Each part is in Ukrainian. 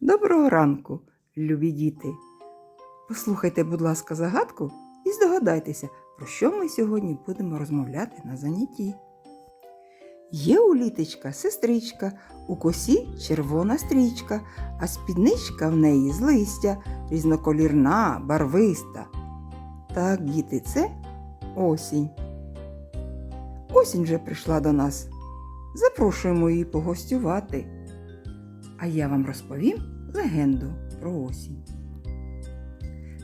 Доброго ранку, любі діти. Послухайте, будь ласка, загадку і здогадайтеся, про що ми сьогодні будемо розмовляти на занятті. Є у літечка сестричка, у косі червона стрічка, а спідничка в неї з листя, різноколірна, барвиста. Так, діти, це осінь. Осінь вже прийшла до нас. Запрошуємо її погостювати. А я вам розповім легенду про осінь.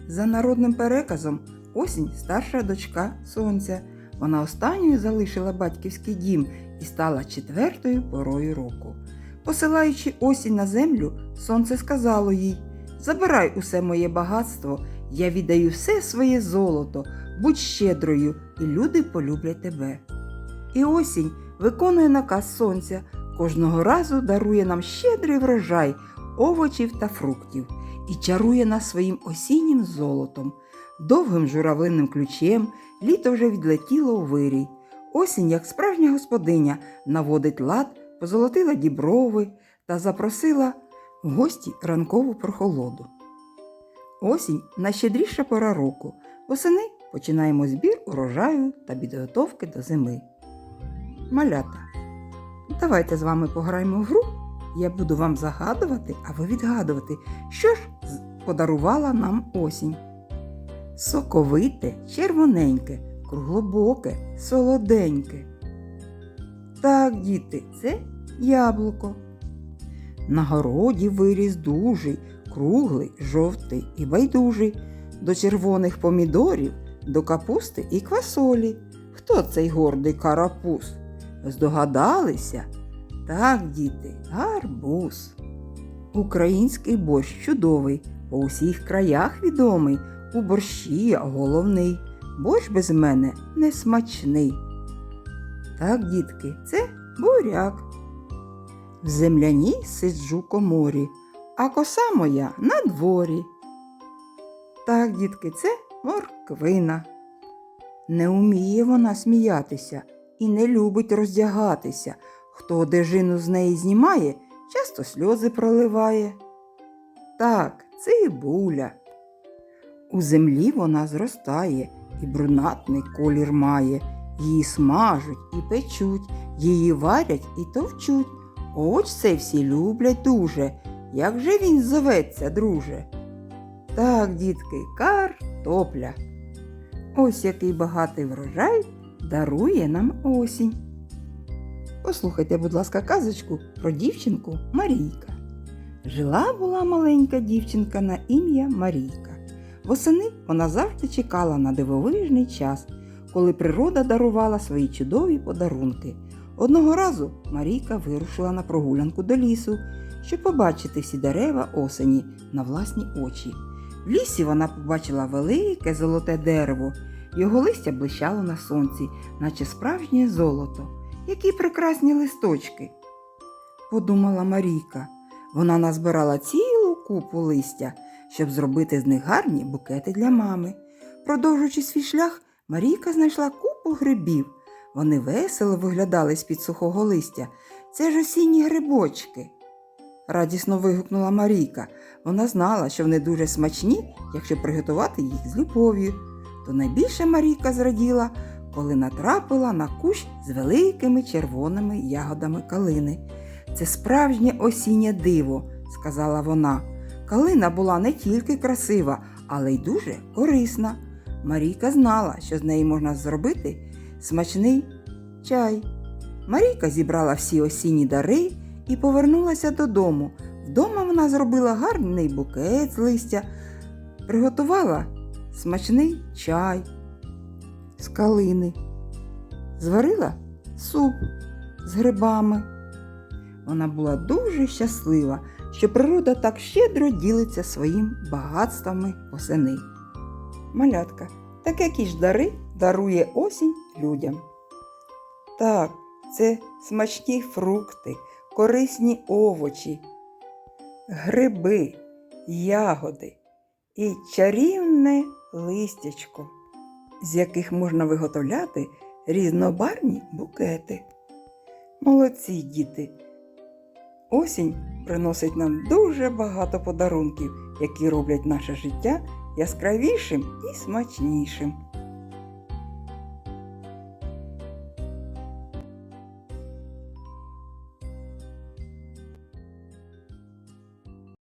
За народним переказом, осінь старша дочка сонця. Вона останньою залишила батьківський дім і стала четвертою порою року. Посилаючи осінь на землю, сонце сказало їй: Забирай усе моє багатство, я віддаю все своє золото, будь щедрою, і люди полюблять тебе. І осінь виконує наказ сонця, кожного разу дарує нам щедрий врожай овочів та фруктів і чарує нас своїм осіннім золотом. Довгим журавлиним ключем літо вже відлетіло у вирій. Осінь, як справжня господиня, наводить лад, позолотила діброви та запросила в гості ранкову прохолоду. Осінь найщедріша пора року. Восени починаємо збір урожаю та підготовки до зими. Малята, давайте з вами пограємо в гру. Я буду вам загадувати, а ви відгадувати, що ж подарувала нам осінь. Соковите, червоненьке, круглобоке, солоденьке. Так, діти, це яблуко. На городі виріс дужий, круглий, жовтий і байдужий, до червоних помідорів, до капусти і квасолі. Хто цей гордий карапуз? Здогадалися? Так, діти, гарбуз. Український борщ чудовий, по усіх краях відомий, у борщі головний. Борщ без мене не смачний. Так, дітки, це буряк. В земляній сиджу коморі, а коса моя на дворі. Так, дітки, це морквина. Не уміє вона сміятися і не любить роздягатися. Хто одежину з неї знімає, часто сльози проливає. Так, цибуля. У землі вона зростає і брунатний колір має. Її смажуть і печуть, її варять і товчуть. Оч це всі люблять дуже. Як же він зоветься, друже? Так, дітки, картопля. Ось який багатий врожай дарує нам осінь. Послухайте, будь ласка, казочку про дівчинку Марійка. Жила була маленька дівчинка на ім'я Марійка. Восени вона завжди чекала на дивовижний час, коли природа дарувала свої чудові подарунки. Одного разу Марійка вирушила на прогулянку до лісу, щоб побачити всі дерева осені на власні очі. В лісі вона побачила велике золоте дерево. Його листя блищало на сонці, наче справжнє золото. Які прекрасні листочки. Подумала Марійка. Вона назбирала цілу купу листя, щоб зробити з них гарні букети для мами. Продовжуючи свій шлях, Марійка знайшла купу грибів. Вони весело виглядали з-під сухого листя. Це ж осінні грибочки. Радісно вигукнула Марійка. Вона знала, що вони дуже смачні, якщо приготувати їх з любов'ю. То найбільше Марійка зраділа, коли натрапила на кущ з великими червоними ягодами калини. Це справжнє осіннє диво, сказала вона. Калина була не тільки красива, але й дуже корисна. Марійка знала, що з неї можна зробити смачний чай. Марійка зібрала всі осінні дари і повернулася додому. Вдома вона зробила гарний букет з листя, приготувала смачний чай з калини, зварила суп з грибами. Вона була дуже щаслива, що природа так щедро ділиться своїм багатствами восени. Малятка, так які ж дари дарує осінь людям? Так, це смачні фрукти, корисні овочі, гриби, ягоди і чарівне листячко, з яких можна виготовляти різнобарні букети. Молодці діти! Осінь приносить нам дуже багато подарунків, які роблять наше життя яскравішим і смачнішим.